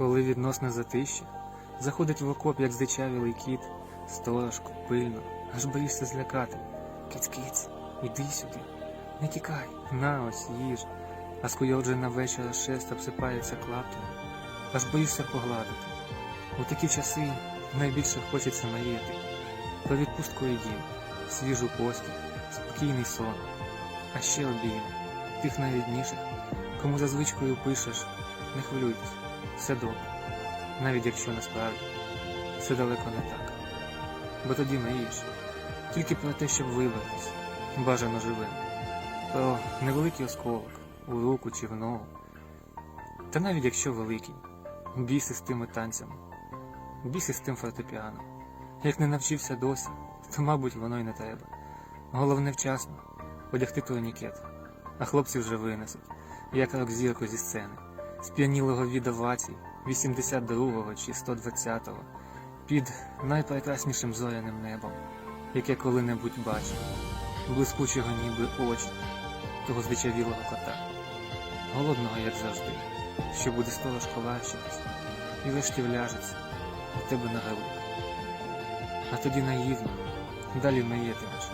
Коли відносне затище, заходить в окоп, як здичавілий кіт, сторожко, пильно, аж боїшся злякати. Киць-киць, іди сюди, не тікай, на ось їж, а скуйовджена вечора шест обсипається клаптями, аж боїшся погладити. У такі часи найбільше хочеться наїти. Про відпустку і свіжу постіль, спокійний сон, а ще обійми, тих найрідніших, кому за звичкою пишеш, не хвилюйтесь, все добре, навіть якщо насправді все далеко не так. Бо тоді наїш, тільки про те, щоб вибратись, бажано живим, про невеликий осколок у руку чи в ногу. Та навіть якщо великий, бійся з тими танцями, бійся з тим фортепіаном. Як не навчився досі, то, мабуть, воно й не треба. Головне вчасно одягти турнікет, а хлопці вже винесуть, як рок-зірку зі сцени, сп'янілого від овацій 82-го чи 120-го, під найпрекраснішим зоряним небом, яке коли-небудь бачив, блискучого ніби очі того здичавілого кота, голодного, як завжди, що буде сторожко лащитись і врешті вляжеться у тебе на грудь. А тоді наївно, далі мріятимеш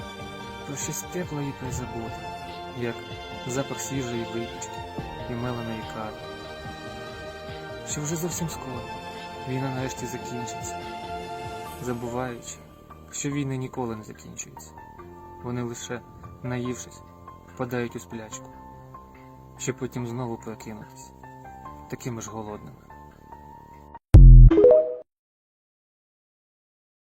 про щось тепле і призабуте, як запах свіжої випічки і меленої кави. Що вже зовсім скоро війна нарешті закінчиться, забуваючи, що війни ніколи не закінчуються. Вони лише, наївшись, впадають у сплячку, щоб потім знову прокинутися, такими ж голодними.